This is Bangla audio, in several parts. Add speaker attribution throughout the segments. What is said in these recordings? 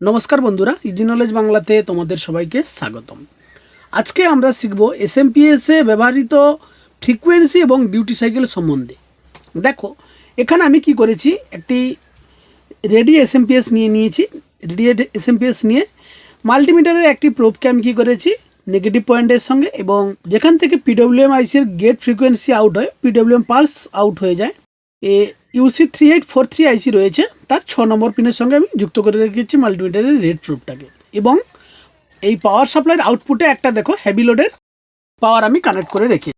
Speaker 1: নমস্কার বন্ধুরা ইজি নলেজ বাংলাতে তোমাদের সবাইকে স্বাগতম। আজকে আমরা শিখব এসএমপিএসে ব্যবহৃত ফ্রিকোয়েন্সি এবং ডিউটি সাইকেল সম্বন্ধে। দেখো, এখানে আমি কি করেছি, একটি রেডি এস এসএমপিএস নিয়ে নিয়েছি। রেডি এসএমপিএস নিয়ে মাল্টিমিটারের একটি প্রোবকে আমি কী করেছি নেগেটিভ পয়েন্টের সঙ্গে এবং যেখান থেকে পিডব্লিউএম আইসির গেট ফ্রিকোয়েন্সি আউট হয় পিডব্লিউএম পালস আউট হয়ে যায়, এ UC three eight four three IC রয়েছে, তার ছ নম্বর পিনের সঙ্গে আমি যুক্ত করে রেখেছি মাল্টিমিটারের রেড প্রুফটাকে এবং এই পাওয়ার সাপ্লাইয়ের আউটপুটে একটা দেখো হেভি লোডের পাওয়ার আমি কানেক্ট করে রেখে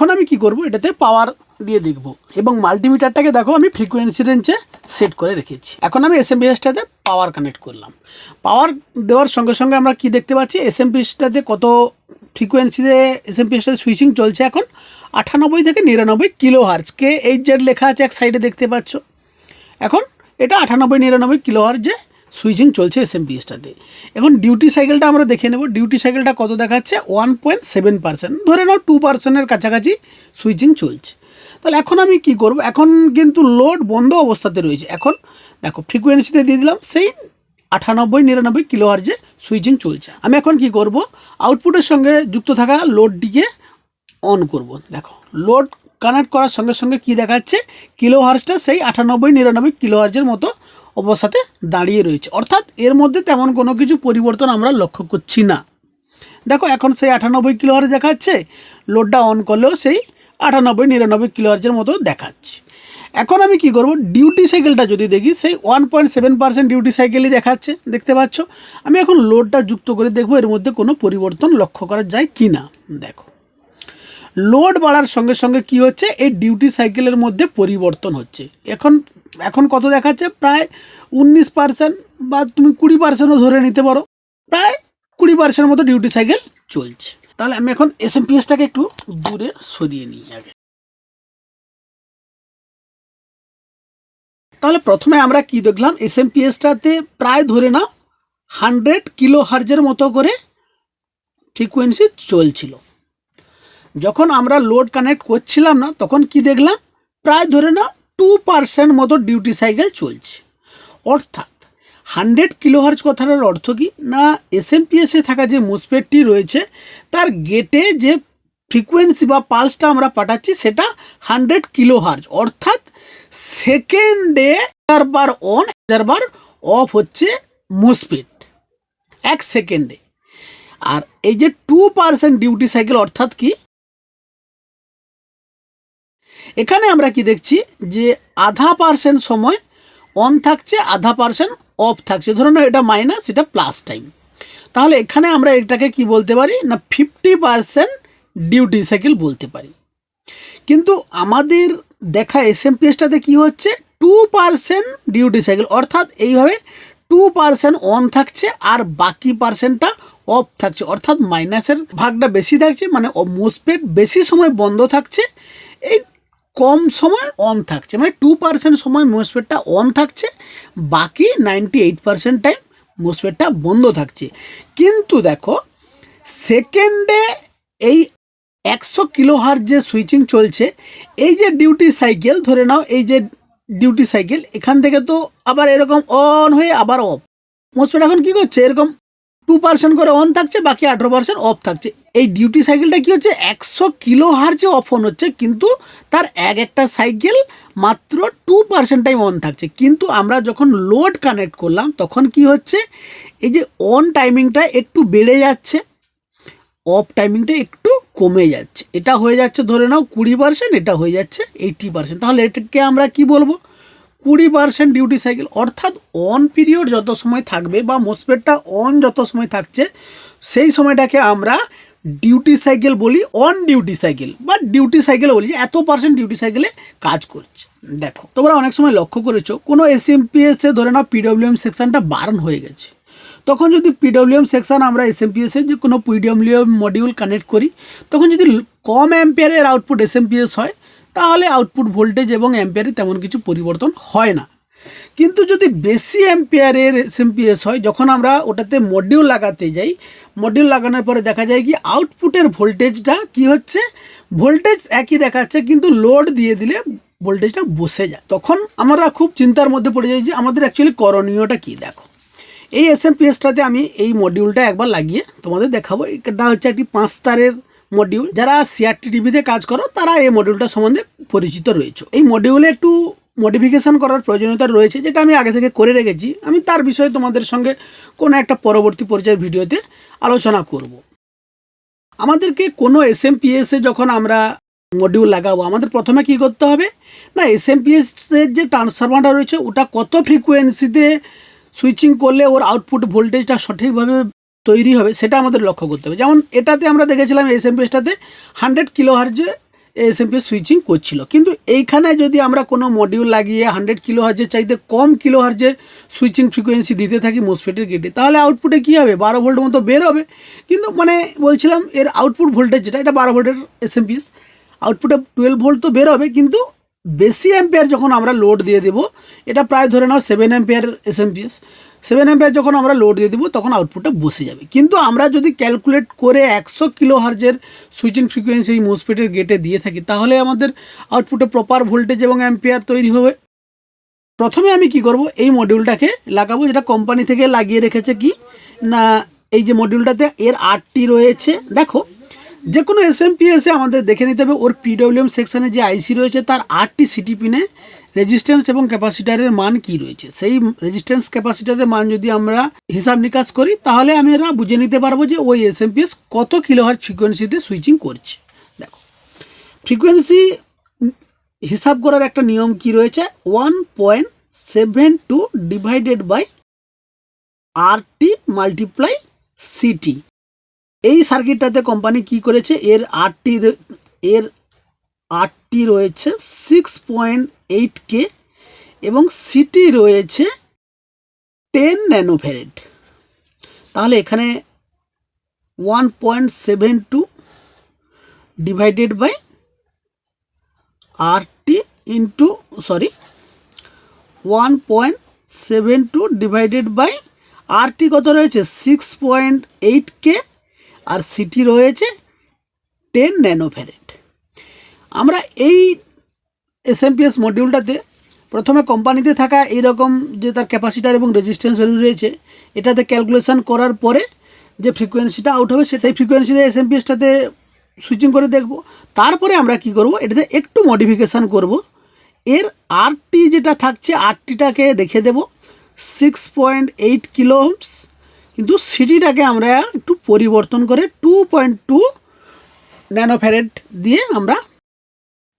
Speaker 1: এখন আমি কি করব, এটাতে পাওয়ার দিয়ে দেখব। এবং মাল্টিমিটারটাকে দেখো, আমি ফ্রিকোয়েন্সি রেঞ্জে সেট করে রেখেছি। এখন আমি এসএমপিএসটাতে পাওয়ার কানেক্ট করলাম। পাওয়ার দেওয়ার সঙ্গে সঙ্গে আমরা কি দেখতে পাচ্ছি এসএমপিএসটাতে কত ফ্রিকোয়েন্সিতে এসএমপিএসটাতে সুইচিং চলছে এখন? আটানব্বই থেকে নিরানব্বই kilo hertz K H Z লেখা আছে এক সাইডে দেখতে পাচ্ছ। এখন এটা আটানব্বই, নিরানব্বই কিলো হার্জে সুইচিং চলছে এসএমপিএসটাতে এখন ডিউটি সাইকেলটা আমরা দেখে নেব। ডিউটি সাইকেলটা কত দেখাচ্ছে? ওয়ান পয়েন্ট সেভেন পার্সেন্ট ধরে নাও টু পার্সেন্টের কাছাকাছি সুইচিং চলছে। তাহলে এখন আমি কি করব? এখন কিন্তু লোড বন্ধ অবস্থাতে রয়েছে। এখন দেখো ফ্রিকোয়েন্সিতে দিয়ে দিলাম, সেই আটানব্বই নিরানব্বই কিলো হার্জে সুইচিং চলছে। আমি এখন কি করব? আউটপুটের সঙ্গে যুক্ত থাকা লোডটিকে অন করব। দেখো, লোড কানেক্ট করার সঙ্গে সঙ্গে কি দেখাচ্ছে? কিলো হার্সটা সেই আটানব্বই নিরানব্বই কিলো হার্জের মতো অবস্থাতে দাঁড়িয়ে রয়েছে। অর্থাৎ এর মধ্যে তেমন কোনো কিছু পরিবর্তন আমরা লক্ষ্য করছি না। দেখো, এখন সেই আটানব্বই কিলো হার্জ দেখাচ্ছে লোডটা অন করলেও সেই আটানব্বই, নিরানব্বই কিলো হার্জের মতো দেখাচ্ছে। এখন আমি কি করব? ডিউটি সাইকেলটা যদি দেখি, সেই one point seven percent duty সাইকেলই দেখাচ্ছে, দেখতে পাচ্ছ? আমি এখন লোডটা যুক্ত করে দেখব, এর মধ্যে কোনো পরিবর্তন লক্ষ্য করা যায় কি না দেখো। লোড বাড়ার সঙ্গে সঙ্গে কি হচ্ছে? এই ডিউটি সাইকেলের মধ্যে পরিবর্তন হচ্ছে। এখন এখন কত দেখাচ্ছে? প্রায় উনিশ পার্সেন্ট বা তুমি কুড়ি পার্সেন্টও ধরে নিতে পারো। প্রায় কুড়ি পার্সেন্ট মতো ডিউটি সাইকেল চলছে। তাহলে আমি এখন এস এম পিএসটাকে একটু দূরে সরিয়ে নিই আগে। তাহলে প্রথমে আমরা কি দেখলাম? এস এম পিএসটাতে প্রায় ধরে নাও হান্ড্রেড কিলো হার্জের মতো করে ফ্রিকোয়েন্সি চলছিল। যখন আমরা লোড কানেক্ট করছিলাম না, তখন কি দেখলাম? প্রায় ধরে না টু পার্সেন্ট মতো ডিউটি সাইকেল চলছে। অর্থাৎ হান্ড্রেড কিলোহার্জ কথাটার অর্থ কি? না এস এসএমপিএসে থাকা যে মুসপেটটি রয়েছে, তার গেটে যে ফ্রিকোয়েন্সি বা পালসটা আমরা পাঠাচ্ছি, সেটা হান্ড্রেড কিলোহার্জ অর্থাৎ সেকেন্ডে চারবার অন চারবার অফ হচ্ছে মুসপেট এক সেকেন্ডে আর এই যে টু পার্সেন্ট ডিউটি সাইকেল অর্থাৎ কি? এখানে আমরা কি দেখছি? যে আধা পার্সেন্ট সময় অন থাকছে, আধা পার্সেন্ট অফ থাকছে। ধরুন এটা মাইনাস এটা প্লাস টাইম তাহলে এখানে আমরা এটাকে কি বলতে পারি? না ফিফটি পার্সেন্ট ডিউটি সাইকেল বলতে পারি। কিন্তু আমাদের দেখা এস এম পিএসটাতে কী হচ্ছে? টু পার্সেন্ট ডিউটি সাইকেল অর্থাৎ এইভাবে টু পার্সেন্ট অন থাকছে আর বাকি পার্সেন্টটা অফ থাকছে। অর্থাৎ মাইনাসের ভাগটা বেশি থাকছে মানে মোসপেট বেশি সময় বন্ধ থাকছে। এই কম সময় অন থাকছে। মানে টু পার্সেন্ট সময় মোসপেটটা অন থাকছে, বাকি নাইনটি এইট পার্সেন্ট টাইম মোসপেটটা বন্ধ থাকছে। কিন্তু দেখো সেকেন্ডে এই একশো কিলোহার যে সুইচিং চলছে, এই যে ডিউটি সাইকেল ধরে নাও এই যে ডিউটি সাইকেল এখান থেকে তো আবার এরকম অন হয়ে আবার অফ মোসপেট এখন কী করছে? এরকম টু পার্সেন্ট করে অন থাকছে, বাকি আঠেরো পার্সেন্ট অফ থাকছে। এই ডিউটি সাইকেলটা কী হচ্ছে? একশো কিলো হার্জে অফ অন হচ্ছে, কিন্তু তার এক একটা সাইকেল মাত্র টু পার্সেন্ট টাইম অন থাকছে। কিন্তু আমরা যখন লোড কানেক্ট করলাম, তখন কি হচ্ছে? এই যে অন টাইমিংটা একটু বেড়ে যাচ্ছে অফ টাইমিংটা একটু কমে যাচ্ছে। এটা হয়ে যাচ্ছে, ধরে নাও কুড়ি পার্সেন্ট এটা হয়ে যাচ্ছে এইটি পার্সেন্ট তাহলে এটাকে আমরা কি বলব? কুড়ি পার্সেন্ট ডিউটি সাইকেল অর্থাৎ অন পিরিয়ড যত সময় থাকবে বা মোসপেটটা অন যত সময় থাকছে, সেই সময়টাকে আমরা ডিউটি সাইকেল বলি অন ডিউটি সাইকেল বা ডিউটি সাইকেল বলি যে এত পার্সেন্ট ডিউটি সাইকেলে কাজ করছে। দেখো, তোমরা অনেক সময় লক্ষ্য করেছ, কোনো এসএমপিএসে ধরে নাও পিডব্লিউএম সেকশনটা বার্ন হয়ে গেছে। তখন যদি পিডব্লিউএম সেকশন আমরা এসএমপিএসে যে কোনো পিডব্লিউএম মডিউল কানেক্ট করি, তখন যদি কম অ্যাম্পিয়ারের আউটপুট এসএমপিএস হয় তাহলে আউটপুট ভোল্টেজ এবং অ্যাম্পিয়ারে তেমন কিছু পরিবর্তন হয় না। কিন্তু যদি বেশি অ্যাম্পিয়ারের এসএমপিএস হয়, যখন আমরা ওটাতে মডিউল লাগাতে যাই মডিউল লাগানোর পরে দেখা যায় কি আউটপুটের ভোল্টেজটা কি হচ্ছে? ভোল্টেজ একই দেখাচ্ছে, কিন্তু লোড দিয়ে দিলে ভোল্টেজটা বসে যায়। তখন আমরা খুব চিন্তার মধ্যে পড়ে যাই যে আমাদের অ্যাকচুয়ালি করণীয়টা কী? দেখো, এই এস এম পিএসটাতে আমি এই মডিউলটা একবার লাগিয়ে তোমাদের দেখাবো। এটা হচ্ছে একটি পাঁচ তারের মডিউল যারা সিআরটি টিভিতে কাজ করো, তারা এই মডিউলটা সম্বন্ধে পরিচিত রয়েছে। এই মডিউলে একটু মডিফিকেশান করার প্রয়োজনীয়তা রয়েছে, যেটা আমি আগে থেকে করে রেখেছি। আমি তার বিষয়ে তোমাদের সঙ্গে কোনো একটা পরবর্তী পর্যায়ের ভিডিওতে আলোচনা করব। আমাদেরকে কোনো এস এম পিএসে যখন আমরা মডিউল লাগাবো, আমাদের প্রথমে কি করতে হবে? না এস এম এর যে ট্রান্সফরমারটা রয়েছে, ওটা কত ফ্রিকোয়েন্সিতে সুইচিং করলে ওর আউটপুট ভোল্টেজটা সঠিকভাবে তৈরি হবে, সেটা আমাদের লক্ষ্য করতে হবে। যেমন এটাতে আমরা দেখেছিলাম এস এম পিএসটাতে হান্ড্রেড কিলো হার্জে এস এম পিএস সুইচিং করছিল। কিন্তু এইখানে যদি আমরা কোনো মডিউল লাগিয়ে হান্ড্রেড কিলো হার্জের চাইতে কম কিলো হার্জে সুইচিং ফ্রিকোয়েন্সি দিতে থাকি মোসফেটের গেটে তাহলে আউটপুটে কী হবে? বারো ভোল্ট মতো বের হবে। কিন্তু মানে বলছিলাম এর আউটপুট ভোল্টেজ যেটা, এটা বারো ভোল্টের এস এম পিএস আউটপুটে টুয়েলভ ভোল্ট তো বের হবে, কিন্তু বেশি অ্যাম্পিয়ার যখন আমরা লোড দিয়ে দেবো, এটা প্রায় ধরে নাও seven ampere S M PS seven ampere যখন আমরা লোড দিয়ে দেবো, তখন আউটপুটটা বসে যাবে। কিন্তু আমরা যদি ক্যালকুলেট করে একশো কিলো হার্জের সুইচিং ফ্রিকোয়েন্সি এই মোসপেটের গেটে দিয়ে থাকি, তাহলে আমাদের আউটপুটে প্রপার ভোল্টেজ এবং অ্যাম্পিয়ার তৈরি হবে। প্রথমে আমি কি করব? এই মডিউলটাকে লাগাবো, যেটা কোম্পানি থেকে লাগিয়ে রেখেছে কি? না, এই যে মডিউলটাতে এর আটটি রয়েছে। দেখো যে কোনো এস এম আমাদের দেখে নিতে হবে, ওর পিডব্লিউএম সেকশানে যে আইসি রয়েছে, তার আটটি সিটি পিনে রেজিস্ট্যান্স এবং ক্যাপাসিটারের মান কি রয়েছে? সেই রেজিস্ট্যান্স ক্যাপাসিটারের মান যদি আমরা হিসাব নিকাশ করি, তাহলে আমরা বুঝে নিতে পারব যে ওই এস এম পিএস কত কিলোহার ফ্রিকোয়েন্সিতে সুইচিং করছে। দেখো ফ্রিকোয়েন্সি হিসাব করার একটা নিয়ম কি রয়েছে? One point seven two divided by R T multiply CT এই সার্কিটটাতে কোম্পানি কি করেছে? এর আটটি এর আটটি রয়েছে সিক্স পয়েন্ট এইট কে এবং সিটি রয়েছে টেন ন্যানোফেরেট তাহলে এখানে one point seven two divided by R T into sorry one point seven two divided by R T কত রয়েছে? সিক্স পয়েন্ট এইট কে আর সিটি রয়েছে টেন ন্যানোফ্যারেট আমরা এই এসএমপিএস মডিউলটাতে প্রথমে কোম্পানিতে থাকা এইরকম যে তার ক্যাপাসিটার এবং রেজিস্ট্যান্স ভ্যালু রয়েছে, এটাতে ক্যালকুলেশান করার পরে যে ফ্রিকোয়েন্সিটা আউট হবে, সেই ফ্রিকোয়েন্সিতে এসএমপিএসটাতে সুইচিং করে দেখব। তারপরে আমরা কি করব? এটাতে একটু মডিফিকেশান করব। এর আরটি যেটা থাকছে আরটিটাকে রেখে দেব। Six point eight kilo ohms কিন্তু সিটিটাকে আমরা একটু পরিবর্তন করে টু পয়েন্ট টু ন্যানোফ্যারেট দিয়ে আমরা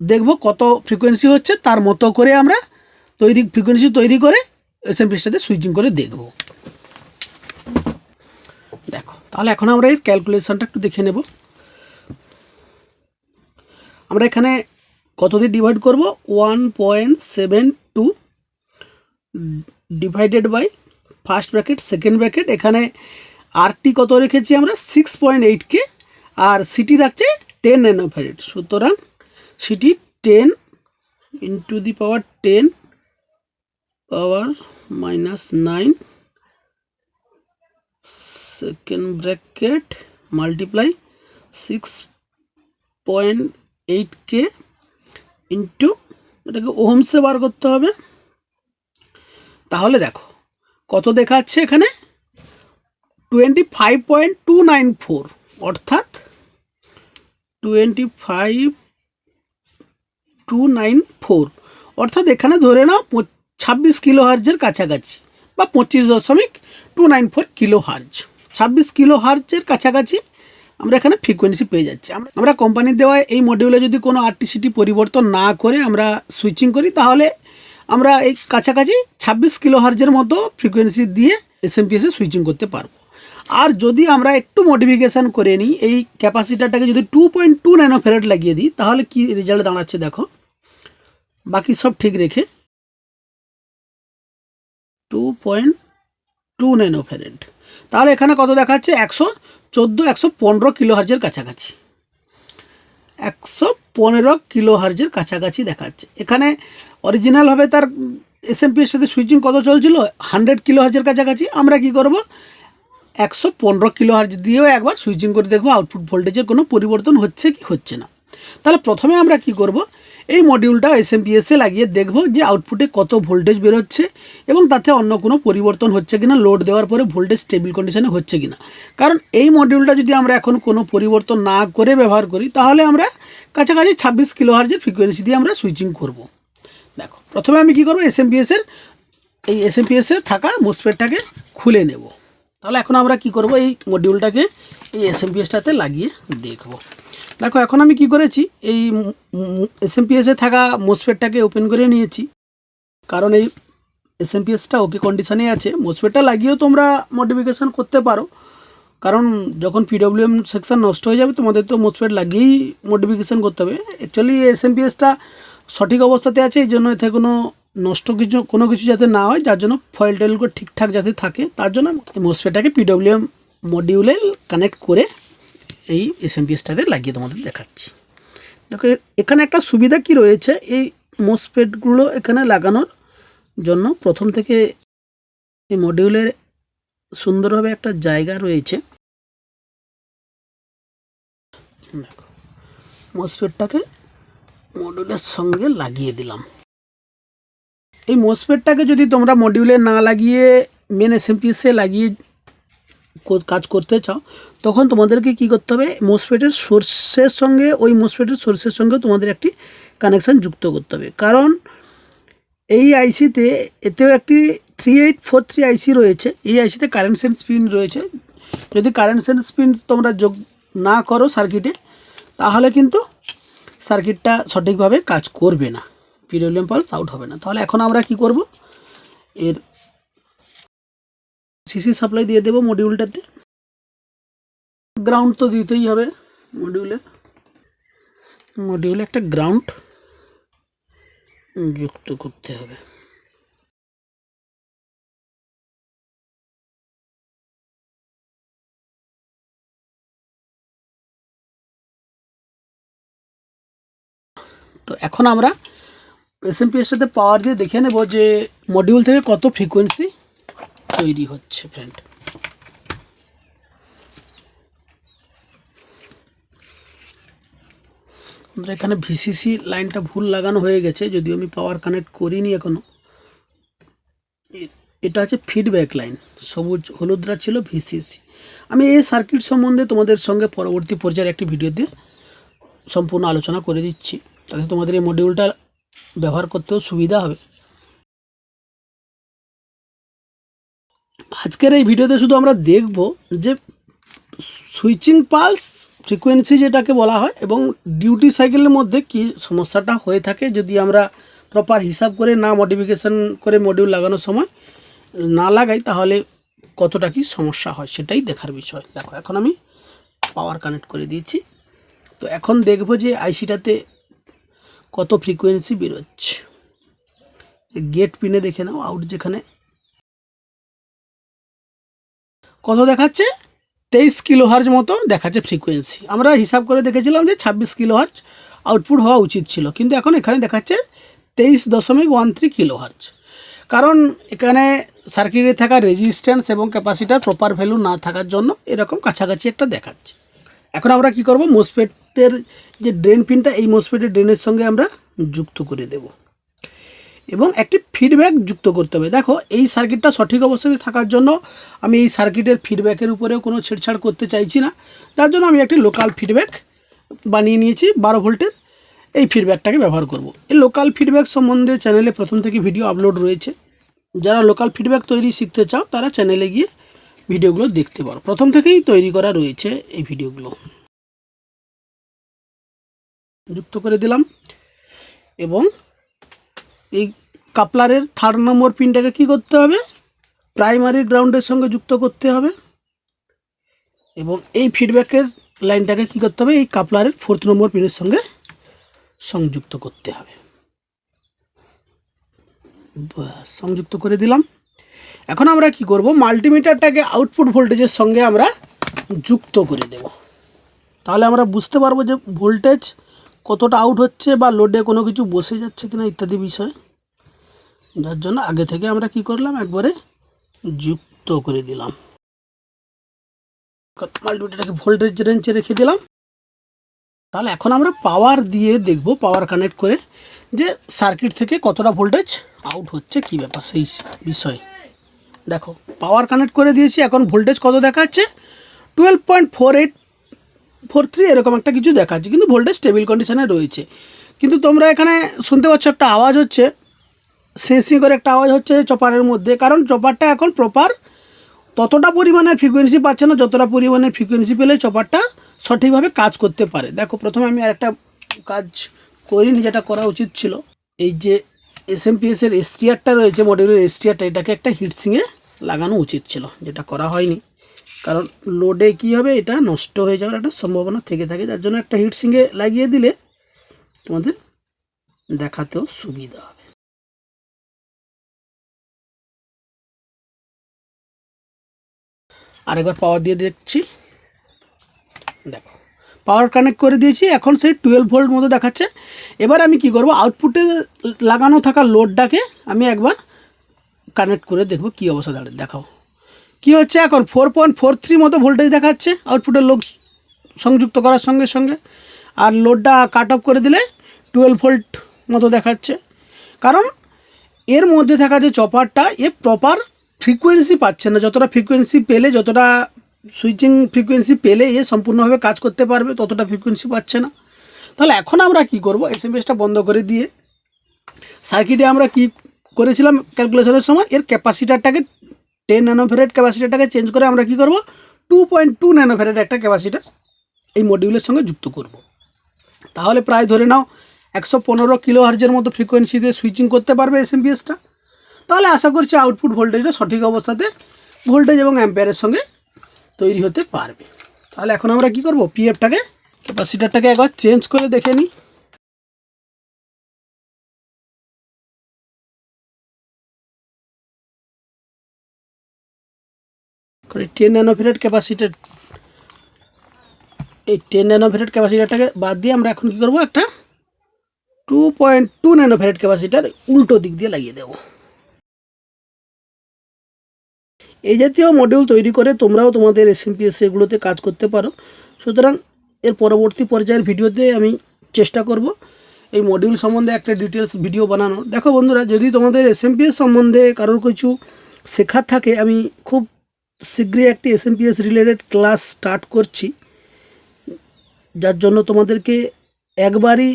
Speaker 1: দেখব কত ফ্রিকোয়েন্সি হচ্ছে, তার মতো করে আমরা তৈরি ফ্রিকোয়েন্সি তৈরি করে এস এম পিসটাতে সুইচিং করে দেখব। দেখো, তাহলে এখন আমরা এর ক্যালকুলেশনটা একটু দেখে নেব। আমরা এখানে কত দিয়ে ডিভাইড করব? One point seven two divided by first bracket second bracket এখানে আরটি কত রেখেছি আমরা? সিক্স পয়েন্ট এইট কে আর সিটি রাখছে টেন ন্যানোফ্যারেড সুতরাং CT ten into the power ten power minus nine second bracket multiply six point eight K into এটাকে ওহমসে বার করতে হবে। তাহলে দেখো, কত দেখাচ্ছে এখানে? Twenty five point two nine four অর্থাৎ twenty five two nine four অর্থাৎ এখানে ধরে নাও ছাব্বিশ কিলো হার্জের কাছাকাছি বা পঁচিশ দশমিক two nine four kilo hertz ছাব্বিশ কিলো হার্জের কাছাকাছি আমরা এখানে ফ্রিকোয়েন্সি পেয়ে যাচ্ছি। আমরা কোম্পানির দেওয়া এই মডিউলে যদি কোনো আরটিসিটি পরিবর্তন না করে আমরা সুইচিং করি, তাহলে আমরা এই কাছাকাছি ছাব্বিশ কিলো হার্জের মতো ফ্রিকোয়েন্সি দিয়ে এস এম পিএসে সুইচিং করতে পারব। আর যদি আমরা একটু মডিফিকেশান করে নিই, এই ক্যাপাসিটারটাকে যদি two point two nanofarad লাগিয়ে দিই, তাহলে কি রেজাল্ট দাঁড়াচ্ছে দেখো? বাকি সব ঠিক রেখে two point two nanofarad তাহলে এখানে কত দেখাচ্ছে? একশো চোদ্দ, একশো পনেরো কিলো হার্জের কাছাকাছি। একশো পনেরো কিলো হার্জের কাছাকাছি দেখাচ্ছে। এখানে অরিজিনালভাবে তার এস এম সাথে সুইচিং কত চলছিল? হান্ড্রেড কিলো হার্জের কাছাকাছি। আমরা কি করব? একশো পনেরো কিলো হার্জ দিয়েও একবার সুইচিং করে দেখব। আউটপুট ভোল্টেজের কোনো পরিবর্তন হচ্ছে কি হচ্ছে না। তাহলে প্রথমে আমরা কি করব? এই মডিউলটা এস এম এ লাগিয়ে দেখব যে আউটপুটে কত ভোল্টেজ বেরোচ্ছে এবং তাতে অন্য কোনো পরিবর্তন হচ্ছে কিনা লোড দেওয়ার পরে ভোল্টেজ স্টেবিল কন্ডিশনে হচ্ছে কিনা। কারণ এই মডিউলটা যদি আমরা এখন কোনো পরিবর্তন না করে ব্যবহার করি, তাহলে আমরা কাছাকাছি ছাব্বিশ কিলো হার্জের ফ্রিকোয়েন্সি দিয়ে আমরা সুইচিং করব। দেখো, প্রথমে আমি কী করব? এস এম এর, এই এস এম এ থাকা মোসপেটটাকে খুলে নেব। তাহলে এখন আমরা কি করব? এই মডিউলটাকে এই এস এম পিএসটাতে লাগিয়ে দেখব। দেখো, এখন আমি কি করেছি? এই এস এম পিএসে থাকা মোসফেটটাকে ওপেন করে নিয়েছি। কারণ এই এস এম পিএসটা ওকে কন্ডিশনে আছে। মোসফেটটা লাগিয়েও তোমরা মডিফিকেশান করতে পারো। কারণ যখন পিডব্লিউএম সেকশন নষ্ট হয়ে যাবে, তোমাদের তো মোসফেট লাগিয়েই মডিফিকেশান করতে হবে। অ্যাকচুয়ালি এস এম পিএসটা সঠিক অবস্থাতে আছে, এই জন্য এতে কোনো নষ্ট কিছু, কোনো কিছু যাতে না হয়, যার জন্য ফয়েল টেলগুলো ঠিকঠাক যাতে থাকে, তার জন্য মোসফেটটাকে পিডব্লিউএম মডিউলে কানেক্ট করে এই এসএমপিএসটাকে লাগিয়ে তোমাদের দেখাচ্ছি। দেখো, এখানে একটা সুবিধা কি রয়েছে? এই মোসফেটগুলো এখানে লাগানোর জন্য প্রথম থেকে এই মডিউলের সুন্দরভাবে একটা জায়গা রয়েছে। দেখো মডিউলের সঙ্গে লাগিয়ে দিলাম। এই মোসফেটটাকে যদি তোমরা মডিউলে না লাগিয়ে মেন এসএমপিএসে লাগিয়ে কাজ করতে চাও, তখন তোমাদেরকে কি করতে হবে, মোসফেটের সোর্সের সঙ্গে, ওই মোসফেটের সোর্সের সঙ্গে তোমাদের একটি কানেকশান যুক্ত করতে হবে। কারণ এই আইসিতে এতেও একটি three eight four three IC রয়েছে। এই আইসিতে কারেন্ট সেন্স পিন রয়েছে। যদি কারেন্ট সেন্স পিন তোমরা যোগ না করো সার্কিটে তাহলে কিন্তু সার্কিটটা সঠিকভাবে কাজ করবে না। পিরিয়লিয়াম পালস আউট হবে না। তাহলে এখন আমরা কি করব? এর সিসি সাপ্লাই দিয়ে দেবো মডিউলটাতে গ্রাউন্ড তো দিতেই হবে মডিউলে মডিউলে একটা গ্রাউন্ড যুক্ত করতে হবে। তো এখন আমরা এসএমপিএর সাথে পাওয়ার দিয়ে দেখে নেব যে মডিউল থেকে কত ফ্রিকোয়েন্সি তৈরি হচ্ছে ফ্রেন্ড আমরা এখানে ভিসিসি লাইনটা ভুল লাগানো হয়ে গেছে, যদিও আমি পাওয়ার কানেক্ট করিনি এখনও। এ- এটা হচ্ছে ফিডব্যাক লাইন সবুজ হলুদরা ছিল ভিসিসি। আমি এই সার্কিট সম্বন্ধে তোমাদের সঙ্গে পরবর্তী পর্যায়ের একটি ভিডিও দিয়ে সম্পূর্ণ আলোচনা করে দিচ্ছি। তাতে তোমাদের এই মডিউলটা ব্যবহার করতেও সুবিধা হবে। আজকের এই ভিডিওতে শুধু আমরা দেখব যে সুইচিং পালস ফ্রিকোয়েন্সি যেটাকে বলা হয় এবং ডিউটি সাইকেলের মধ্যে কি সমস্যাটা হয়ে থাকে যদি আমরা প্রপার হিসাব করে না মডিফিকেশন করে মডিউল লাগানোর সময় না লাগাই, তাহলে কতটা কি সমস্যা হয় সেটাই দেখার বিষয়। দেখো, এখন আমি পাওয়ার কানেক্ট করে দিয়েছি। তো এখন দেখব যে আইসিটাতে কত ফ্রিকোয়েন্সি বেরোচ্ছে। গেট পিনে দেখে নাও আউট যেখানে কত দেখাচ্ছে? তেইশ কিলো হার্জ মতো দেখাচ্ছে ফ্রিকোয়েন্সি আমরা হিসাব করে দেখেছিলাম যে ছাব্বিশ কিলো হার্জ আউটপুট হওয়া উচিত ছিল, কিন্তু এখন এখানে দেখাচ্ছে তেইশ দশমিক ওয়ান থ্রি কিলো হার্জ কারণ এখানে সার্কিটে থাকা রেজিস্ট্যান্স এবং ক্যাপাসিটার প্রপার ভ্যালু না থাকার জন্য এরকম কাছাকাছি একটা দেখাচ্ছে। এখন আমরা কি করব? মোসফেটের যে ড্রেন পিনটা এই মোসফেটের ড্রেনের সঙ্গে আমরা যুক্ত করে দেব। এবং একটি ফিডব্যাক যুক্ত করতে হবে। দেখো, এই সার্কিটটা সঠিক অবস্থায় থাকার জন্য আমি এই সার্কিটের ফিডব্যাকের উপরেও কোনো ছেড়ছাড় করতে চাইছি না। যার জন্য আমি একটি লোকাল ফিডব্যাক বানিয়ে নিয়েছি, বারো ভোল্টের। এই ফিডব্যাকটাকে ব্যবহার করব। এই লোকাল ফিডব্যাক সম্বন্ধে চ্যানেলে প্রথম থেকে ভিডিও আপলোড রয়েছে। যারা লোকাল ফিডব্যাক তৈরি শিখতে চাও, তারা চ্যানেলে গিয়ে ভিডিওগুলো দেখতে পারো। প্রথম থেকেই তৈরি করা রয়েছে এই ভিডিওগুলো যুক্ত করে দিলাম এবং এই কাপলারের থার্ড নম্বর পিনটাকে কি করতে হবে? প্রাইমারি গ্রাউন্ডের সঙ্গে যুক্ত করতে হবে। এবং এই ফিডব্যাকের লাইনটাকে কি করতে হবে? এই কাপলারের ফোর্থ নম্বর পিনের সঙ্গে সংযুক্ত করতে হবে। সংযুক্ত করে দিলাম। এখন আমরা কি করব? মাল্টিমিটারটাকে আউটপুট ভোল্টেজের সঙ্গে আমরা যুক্ত করে দেব। তাহলে আমরা বুঝতে পারব যে ভোল্টেজ কতটা আউট হচ্ছে বা লোডে কোনো কিছু বসে যাচ্ছে কিনা ইত্যাদি বিষয়। যার জন্য আগে থেকে আমরা কি করলাম? একবারে যুক্ত করে দিলাম। মাল্টিমিটারটাকে ভোল্টেজ রেঞ্জে রেখে দিলাম। তাহলে এখন আমরা পাওয়ার দিয়ে দেখব, পাওয়ার কানেক্ট করে যে সার্কিট থেকে কতটা ভোল্টেজ আউট হচ্ছে, কী ব্যাপার, সেই বিষয়। দেখো, পাওয়ার কানেক্ট করে দিয়েছি, এখন ভোল্টেজ কত দেখাচ্ছে? Twelve point four eight four three এরকম একটা কিছু দেখাচ্ছে, কিন্তু ভোল্টেজ স্টেবিল কন্ডিশনে রয়েছে। কিন্তু তোমরা এখানে শুনতে পাচ্ছ, একটা আওয়াজ হচ্ছে শেষি করে একটা আওয়াজ হচ্ছে চপারের মধ্যে, কারণ চপারটা এখন প্রপার ততটা পরিমাণের ফ্রিকোয়েন্সি পাচ্ছে না, যতটা পরিমাণের ফ্রিকোয়েন্সি পেলে চপারটা সঠিকভাবে কাজ করতে পারে। দেখো, প্রথমে আমি আরেকটা কাজ করিনি, যেটা করা উচিত ছিল। এই যে এস এম এর এসটিআরটা রয়েছে মডেলের এসটিআরটা এটাকে একটা হিটসিংয়ে লাগানো উচিত ছিল, যেটা করা হয়নি। কারণ লোডে কী হবে, এটা নষ্ট হয়ে যাওয়ার একটা সম্ভাবনা থেকে থাকে, যার জন্য একটা হিটসিংয়ে লাগিয়ে দিলে তোমাদের দেখাতেও সুবিধা হবে। আরেকবার পাওয়ার দিয়ে দেখছি দেখো পাওয়ার কানেক্ট করে দিয়েছি, এখন সেই টুয়েলভ ভোল্ট মতো দেখাচ্ছে। এবার আমি কি করব আউটপুটে লাগানো থাকা লোডটাকে আমি একবার কানেক্ট করে দেখব কী অবস্থা দাঁড়িয়ে। দেখাও। কী হচ্ছে এখন? ফোর পয়েন্ট ফোর থ্রি মতো ভোল্টেজ দেখাচ্ছে আউটপুটের লোড সংযুক্ত করার সঙ্গে সঙ্গে। আর লোডটা কাট অফ করে দিলে টুয়েলভ ভোল্ট মতো দেখাচ্ছে। কারণ এর মধ্যে থাকা যে চপারটা এ প্রপার ফ্রিকোয়েন্সি পাচ্ছে না। যতটা ফ্রিকোয়েন্সি পেলে, যতটা সুইচিং ফ্রিকোয়েন্সি পেলে এ সম্পূর্ণভাবে কাজ করতে পারবে, ততটা ফ্রিকোয়েন্সি পাচ্ছে না। তাহলে এখন আমরা কি করব? এস এম বন্ধ করে দিয়ে সার্কিটে আমরা কি করেছিলাম ক্যালকুলেশনের সময়? এর ক্যাপাসিটারটাকে টেন ন্যানোফেরেট ক্যাপাসিটারটাকে চেঞ্জ করে আমরা কি করব? টু পয়েন্ট টু ন্যানোফেরেট একটা ক্যাপাসিটার এই মডিউলের সঙ্গে যুক্ত করব। তাহলে প্রায় ধরে নাও একশো পনেরো কিলো হার্জের মতো ফ্রিকোয়েন্সিতে সুইচিং করতে পারবে এস এম তাহলে আশা করছি আউটপুট ভোল্টেজটা সঠিক অবস্থাতে ভোল্টেজ এবং অ্যাম্পেয়ারের সঙ্গে তৈরি হতে পারবে। তাহলে এখন আমরা কি করব? পিএফটাকে ক্যাপাসিটারটাকে একবার চেঞ্জ করে দেখে নিই। করে টেন ন্যানোফেরেট ক্যাপাসিটার এই টেন ন্যানোফেরেট ক্যাপাসিটারটাকে বাদ দিয়ে আমরা এখন কী করব? একটা two point two nanofarad capacitor উল্টো দিক দিয়ে লাগিয়ে দেবো। এই জাতীয় মডিউল তৈরি করে তোমরাও তোমাদের এসএমপিএস এগুলোতে কাজ করতে পারো। সুতরাং এর পরবর্তী পর্যায়ের ভিডিওতে আমি চেষ্টা করব এই মডিউল সম্বন্ধে একটা ডিটেলস ভিডিও বানানো। দেখো বন্ধুরা, যদি তোমাদের এসএমপিএস সম্বন্ধে কারোর কিছু শেখার থাকে, আমি খুব শীঘ্রই একটি এসএমপিএস রিলেটেড ক্লাস স্টার্ট করছি। যার জন্য তোমাদেরকে একবারই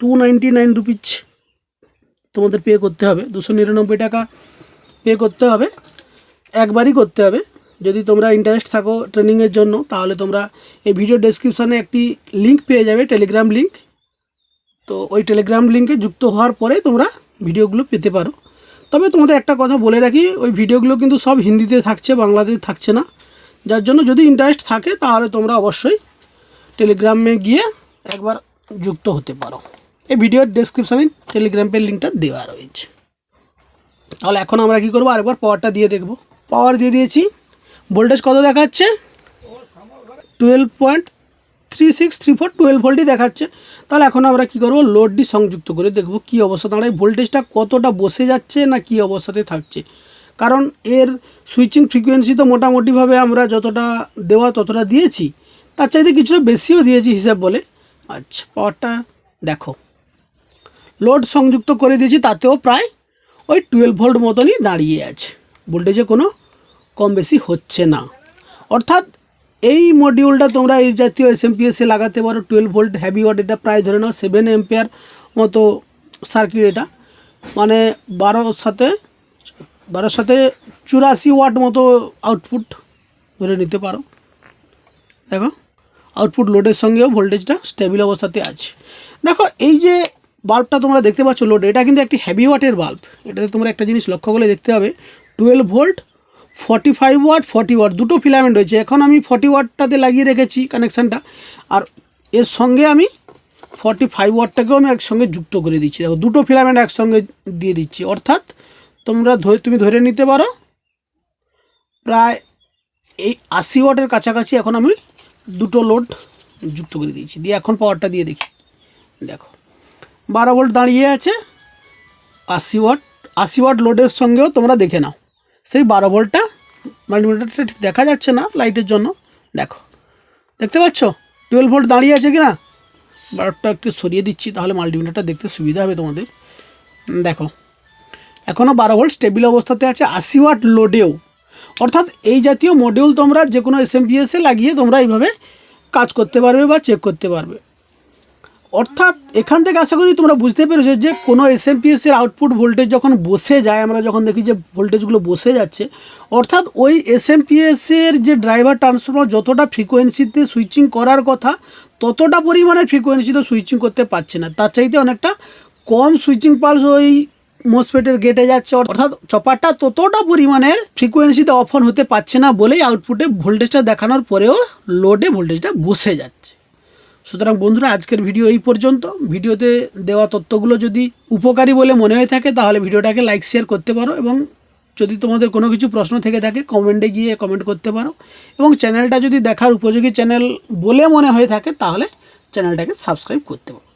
Speaker 1: টু নাইনটি নাইন রুপিজ তোমাদের পে করতে হবে। দুশো নিরানব্বই টাকা পে করতে হবে। একবারই করতে হবে। যদি তোমরা ইন্টারেস্ট থাকো ট্রেনিংয়ের জন্য, তাহলে তোমরা এই ভিডিও ডেসক্রিপশানে একটি লিঙ্ক পেয়ে যাবে টেলিগ্রাম লিঙ্ক তো ওই টেলিগ্রাম লিঙ্কে যুক্ত হওয়ার পরে তোমরা ভিডিওগুলো পেতে পারো। তবে তোমাদের একটা কথা বলে রাখি, ওই ভিডিওগুলো কিন্তু সব হিন্দিতে থাকছে, বাংলাতে থাকছে না। যার জন্য যদি ইন্টারেস্ট থাকে, তাহলে তোমরা অবশ্যই টেলিগ্রামে গিয়ে একবার যুক্ত হতে পারো। এই ভিডিওর ডেসক্রিপশানে টেলিগ্রামের লিঙ্কটা দেওয়া রয়েছে। তাহলে এখন আমরা কী করব? আরেকবার পাওয়ারটা দিয়ে দেখব। পাওয়ার দিয়ে দিয়েছি। ভোল্টেজ কত দেখাচ্ছে? Twelve point three six three four twelve ভোল্টই দেখাচ্ছে। তাহলে এখন আমরা কী করব? লোডটি সংযুক্ত করে দেখব কী অবস্থা। দাঁড়ায় ভোল্টেজটা কতটা বসে যাচ্ছে না কী অবস্থাতে থাকছে? কারণ এর সুইচিং ফ্রিকোয়েন্সি তো মোটামুটিভাবে আমরা যতটা দেওয়া ততটা দিয়েছি, তার চাইতে কিছুটা বেশিও দিয়েছি হিসাব বলে। আচ্ছা পাওয়ারটা দেখো। লোড সংযুক্ত করে দিয়েছি, তাতেও প্রায় ওই টুয়েলভ ভোল্ট মতনই দাঁড়িয়ে আছে। ভোল্টেজে কোনো কম বেশি হচ্ছে না। অর্থাৎ এই মডিউলটা তোমরা এই জাতীয় এস এম পিএসে লাগাতে পারো টুয়েলভ ভোল্ট হ্যাভি ওয়াট এটা প্রায় ধরে নাও সেভেন এম্পিয়ার মতো সার্কিট এটা। মানে বারোর সাথে বারোর সাথে চুরাশি ওয়াট মতো আউটপুট ধরে নিতে পারো। দেখো আউটপুট লোডের সঙ্গেও ভোল্টেজটা স্টেবিল অবস্থাতে আছে। দেখো, এই যে বাল্বটা তোমরা দেখতে পাচ্ছ লোড এটা কিন্তু একটি হ্যাভি ওয়াটের বাল্ব এটাতে তোমরা একটা জিনিস লক্ষ্য করলে দেখতে হবে twelve volt forty five watt forty watt দুটো ফিলামেন্ট রয়েছে। এখন আমি ফর্টি ওয়াটটাতে লাগিয়ে রেখেছি কানেকশানটা আর এর সঙ্গে আমি ফর্টি ফাইভ ওয়াটটাকেও আমি একসঙ্গে যুক্ত করে দিচ্ছি। দেখো, দুটো ফিলামেন্ট একসঙ্গে দিয়ে দিচ্ছি। অর্থাৎ তোমরা ধরে, তুমি ধরে নিতে পারো, প্রায় এই আশি ওয়াটের কাছাকাছি এখন আমি দুটো লোড যুক্ত করে দিয়েছি। দিয়ে এখন পাওয়ারটা দিয়ে দেখি। দেখো, বারো ভোল্ট দাঁড়িয়ে আছে, আশি ওয়াট আশি ওয়াট লোডের সঙ্গেও তোমরা দেখে নাও। সেই বারো ভোল্টটা মাল্টিমিটারটা ঠিক দেখা যাচ্ছে না লাইটের জন্য। দেখো, দেখতে পাচ্ছ? টুয়েলভ ভোল্ট দাঁড়িয়ে আছে কি না বারোটা একটু সরিয়ে দিচ্ছি, তাহলে মাল্টিমিটারটা দেখতে সুবিধা হবে তোমাদের। দেখো এখনও বারো ভোল্ট স্টেবিল অবস্থাতে আছে, আশি ওয়াট লোডেও অর্থাৎ এই জাতীয় মডিউল তোমরা যে কোনো এস এম লাগিয়ে তোমরা এইভাবে কাজ করতে পারবে বা চেক করতে পারবে। অর্থাৎ এখান থেকে আশা করি তোমরা বুঝতে পেরেছ যে কোনো এস এর আউটপুট ভোল্টেজ যখন বসে যায়, আমরা যখন দেখি যে ভোল্টেজগুলো বসে যাচ্ছে, অর্থাৎ ওই এস এর যে ড্রাইভার ট্রান্সফর্মার যতটা ফ্রিকোয়েন্সিতে সুইচিং করার কথা, ততটা পরিমাণের ফ্রিকোয়েন্সিতে সুইচিং করতে পারছে না। তার চাইতে অনেকটা কম সুইচিং পালস ওই মোসফেটের গেটে যাচ্ছে, অর্থাৎ চপারটা ততটা পরিমাণের ফ্রিকোয়েন্সিতে অফ হতে পারছে না বলেই আউটপুটে ভোল্টেজটা দেখানোর পরেও লোডে ভোল্টেজটা বসে যাচ্ছে। সুতরাং বন্ধুরা, আজকের ভিডিও এই পর্যন্ত। ভিডিওতে দেওয়া তথ্যগুলো যদি উপকারী বলে মনে হয়ে থাকে, তাহলে ভিডিওটাকে লাইক, শেয়ার করতে পারো এবং যদি তোমাদের কোনো কিছু প্রশ্ন থেকে থাকে কমেন্টে গিয়ে কমেন্ট করতে পারো। এবং চ্যানেলটা যদি দেখার উপযোগী চ্যানেল বলে মনে হয়ে থাকে, তাহলে চ্যানেলটাকে সাবস্ক্রাইব করতে পারো।